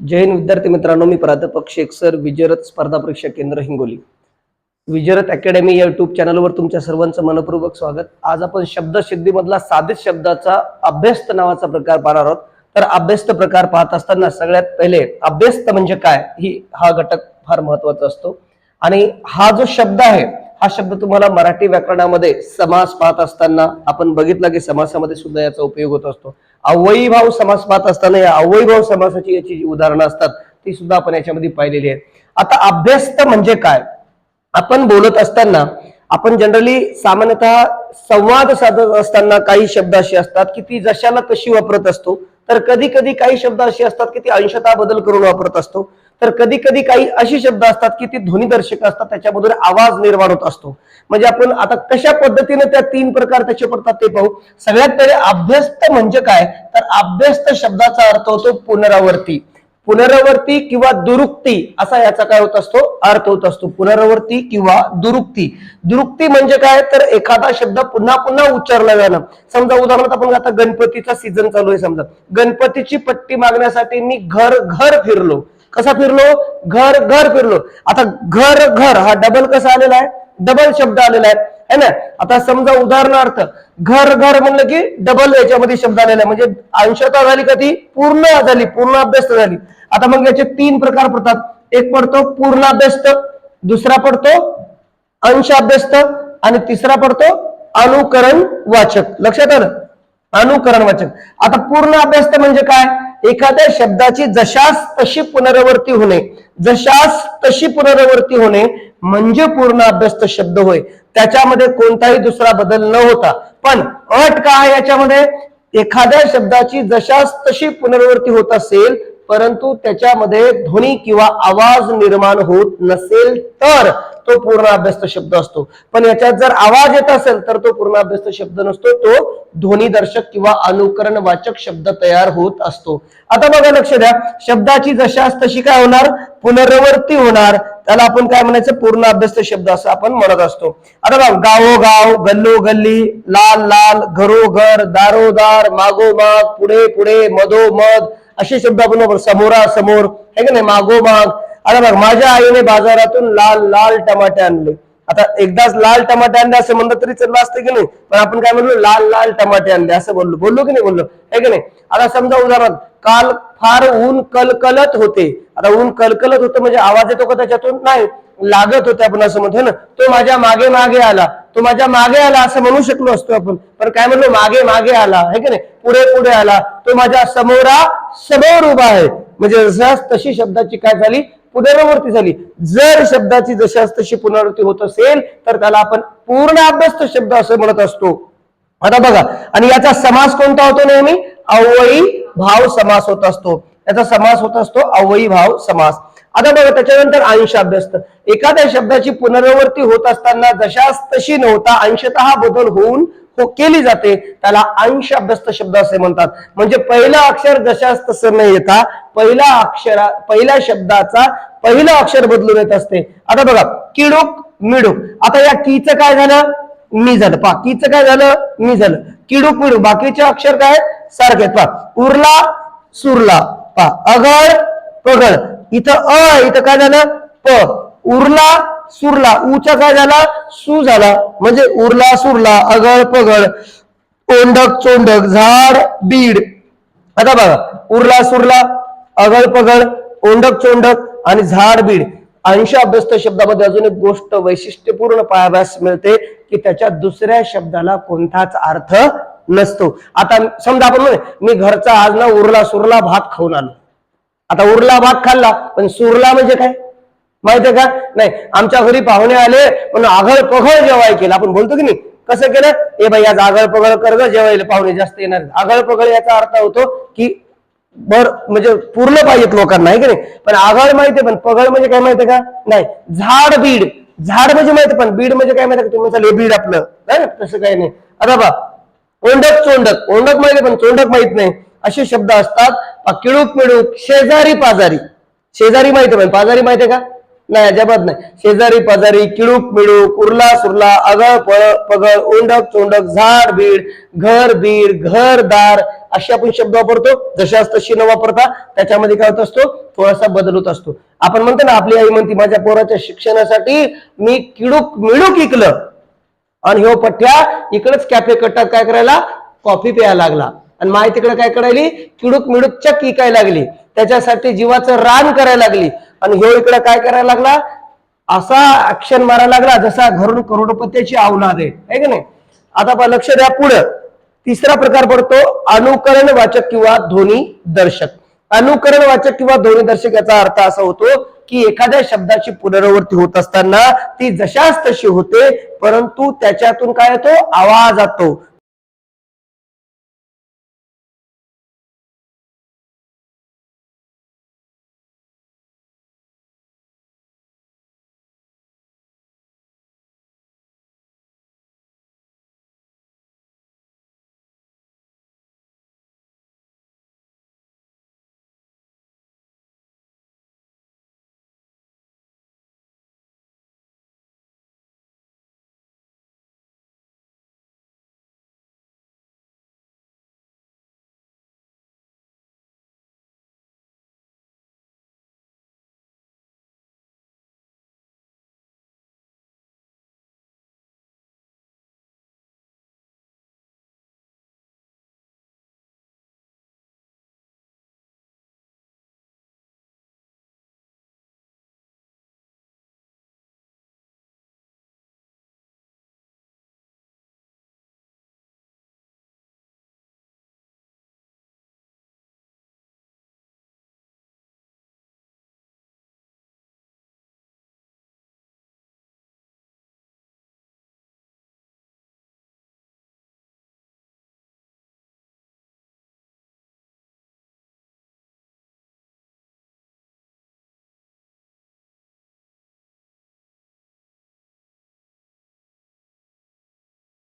जैन विद्यार्थी मित्रांनो मी प्राध्यापक शेख सर स्पर्धा परीक्षा केंद्र हिंगोली. विजरत अकॅडमी या युट्यूब चॅनलवर तुमच्या सर्वांचं मनपूर्वक स्वागत. आज आपण शब्दसिद्धीमधला साधित शब्दाचा अभ्यस्त नावाचा प्रकार पाहणार आहोत. तर अभ्यस्त प्रकार पाहत असताना सगळ्यात पहिले अभ्यस्त म्हणजे काय? ही हा घटक फार महत्त्वाचा असतो. आणि हा जो शब्द आहे हा शब्द तुम्हाला मराठी व्याकरणामध्ये समास पाहत असताना आपण बघितला की समासामध्ये सुद्धा याचा उपयोग होत असतो. अवयभाव समास पाहत असताना या अवयभाव समासाची याची जी उदाहरणं असतात ती सुद्धा आपण याच्यामध्ये पाहिलेली आहेत. आता अभ्यस्त म्हणजे काय? आपण बोलत असताना आपण जनरली सामान्यतः संवाद साधत असताना काही शब्द असे असतात की ती जशाला तशी वापरत असतो तर कधी कधी काही शब्द असे असतात की ती अंशतः बदल करून वापरत असतो. तर कधी कधी काही अशी शब्द असतात की ती ध्वनिदर्शक असतात त्याच्यामधून आवाज निर्माण होत असतो. म्हणजे आपण आता कशा पद्धतीने त्या तीन प्रकार त्याचे पडतात ते पाहू. सगळ्यात पहिले अभ्यस्त म्हणजे काय? तर अभ्यस्त शब्दाचा अर्थ होतो पुनरावर्ती. पुनरावर्ती किंवा दुरुक्ती असा याचा काय होत असतो? अर्थ होत असतो. पुनरावर्ती किंवा दुरुक्ती. दुरुक्ती म्हणजे काय? तर एखादा शब्द पुन्हा पुन्हा उच्चारला जाणं. समजा उदाहरणार्थ आपण आता गणपतीचा सीझन चालू आहे समजा. गणपतीची पट्टी मागण्यासाठी मी घर घर फिरलो. कसा फिरलो? घर घर फिरलो. आता घर घर हा डबल कसा आलेला आहे? डबल शब्द आलेला आहे. है ना? आता समजा उदाहरणार्थ घर घर म्हणलं की डबल याच्यामध्ये शब्द आलेला आहे. म्हणजे अंशता झाली का ती पूर्ण झाली. पूर्ण अभ्यस्त झाली. आता मग याचे तीन प्रकार पडतात. एक पडतो पूर्ण अभ्यस्त दुसरा पडतो अंश अभ्यस्त आणि तिसरा पडतो अनुकरण वाचक. लक्षात आलं? अनुकरण वाचक. आता पूर्ण अभ्यस्त म्हणजे काय? एखाद्या शब्दाची जशास तशी पुनरावृत्ती होणे जशास तशी पुनरावृत्ती होणे म्हणजे पूर्ण अभ्यस्त शब्द होय. त्याच्यामध्ये कोणताही दुसरा बदल न होता. पण अट काय याच्यामध्ये? एखाद्या शब्दाची जशास तशी पुनरावृत्ती होत असेल परंतु त्याच्यामध्ये ध्वनी किंवा आवाज निर्माण होत नसेल तर तो पूर्ण अभ्यस्त शब्द असतो. पण याच्यात जर आवाज येत असेल तर तो पूर्ण अभ्यस्त शब्द नसतो. तो ध्वनीदर्शक किंवा अनुकरण वाचक शब्द तयार होत असतो. आता बघा लक्ष द्या. शब्दाची जशास तशी काय होणार? पुनरावृत्ती होणार. त्याला आपण काय म्हणायचं? पूर्ण अभ्यस्त शब्द असं आपण म्हणत असतो. आता बघ गावोगाव गल्लो गल्ली लाल लाल घरोघर दारोदार मागोमाग पुढे पुढे मधोमध असे शब्द आपण समोरा समोर है का नाही? मागोमाग आता बघ माझ्या आईने बाजारातून लाल लाल टमाटे आणले. आता एकदाच लाल टमाटे आणले असं म्हणलं तरी चाललं असतं की नाही? पण आपण काय म्हणलो लाल लाल टमाटे आणले असं बोललो. बोललो की नाही बोललो? आहे की नाही? आता समजा उदाहरणार्थ काल फार ऊन कलकलत होते. आता ऊन कलकलत होतं म्हणजे आवाज येतो का त्याच्यातून? नाही. लागत होते आपण असं म्हणतो ना? तो माझ्या मागे मागे आला. तो माझ्या मागे आला असं म्हणू शकलो असतो आपण. पण काय म्हणलो? मागे मागे आला. आहे की नाही? पुढे पुढे आला. तो माझ्या समोरा समोर उभा आहे. म्हणजे तशी शब्दाची काय झाली? पुनरावृत्ती झाली. जर शब्दाची जशास तशी पुनरावृत्ती होत असेल तर त्याला आपण पूर्ण अभ्यस्त शब्द असं म्हणत असतो. आता बघा आणि याचा समास कोणता होतो नेहमी? अवयी भाव समास होत असतो. याचा समास होत असतो अवयी भाव समास. आता बघा त्याच्यानंतर अंश अभ्यस्त. एखाद्या शब्दाची पुनरावृत्ती होत असताना जशास तशी नव्हता अंशतः बदल होऊन हो केली जाते त्याला अंश अभ्यस्त शब्द असे म्हणतात. म्हणजे पहिला अक्षर जशास तसं न येता पहिला अक्षरा पहिल्या शब्दाचा पहिलं अक्षर बदलून येत असते. आता बघा किडूक मिडूक. आता या कीचं काय झालं? मी झालं. पा कीचं काय झालं? मी झालं. किडूक मिडूक. बाकीचे अक्षर काय? सारखे आहेत. पा उरला सुरला. पा अगळ पगळ इथं अ इथं काय झालं? प. उरला सुरला. ऊचा काय झाला? सु झाला. म्हणजे उरला सुरला अगळ पगळ ओंडक चोंडक झाड बीड. आता बघा उरला सुरला अगळ पगळ ओंडक चोंडक आणि झाड बीड. अंश अभ्यस्त शब्दामध्ये अजून एक गोष्ट वैशिष्ट्यपूर्ण पायाभ्यास मिळते की त्याच्या दुसऱ्या शब्दाला कोणताच अर्थ नसतो. आता समजा आपण मी घरचा आज ना उरला सुरला भात खाऊन आलो. आता उरला भात खाल्ला पण सुरला म्हणजे काय? माहितीये का? नाही आमच्या घरी पाहुणे आले पण आघळ पघळ जेवाय केलं. आपण बोलतो की नाही कसं केलं? ए बाई आज आगळ पगळ कर जेवायला पाहुणे जास्त येणार आहेत. आगळ पगळ याचा अर्थ होतो की भर म्हणजे पूर्ण पाहिजेत लोकांना आहे की नाही? पण आघाड माहितीये पण पगड म्हणजे काय माहितीये का? नाही झाड बीड. झाड म्हणजे माहिती पण बीड म्हणजे काय माहिती का? तुम्ही चालू बीड आपलं. नाही तसं काही नाही. आता बा ओंडक चोंडक. ओंडक माहिती पण चोंडक माहीत नाही. असे शब्द असतात किळूक मिळूक शेजारी पाजारी. शेजारी माहिती पण पाजारी माहितीये का? नाही अजिबात नाही. शेजारी पाजारी किळूक मिळूक उरला सुरला अगळ पळ पगळ ओंडक चोंडक झाड बीड घर बीड घरदार असे आपण शब्द वापरतो जशास तशी न वापरता त्याच्यामध्ये काय होत असतो? थोडासा बदल होत असतो. आपण म्हणतो ना आपली आई म्हणते माझ्या पोराच्या शिक्षणासाठी मी किडूक मिळूक इकलं. आणि हो पठ्या इकडेच कॅफे कट्टात काय करायला? कॉफी प्यायला लागला. आणि माय तिकडे काय करायली? किडूक मिडूक चक काय लागली. त्याच्यासाठी जीवाचं रान करायला लागली. आणि ह्यो इकडे काय करायला लागला? असा ऍक्शन मारायला लागला जसा घरून करोडपत्याची अवलाद आहे. का की नाही? आता पहा लक्ष द्या पुढं. तिसरा प्रकार पडतो अनुकरण वाचक किंवा ध्वनी दर्शक. अनुकरण वाचक किंवा ध्वनी दर्शक याचा अर्थ असा होतो की एखाद्या शब्दाची पुनरावृत्ती होत असताना ती जशाच तशी होते परंतु त्याच्यातून काय येतो आवाज येतो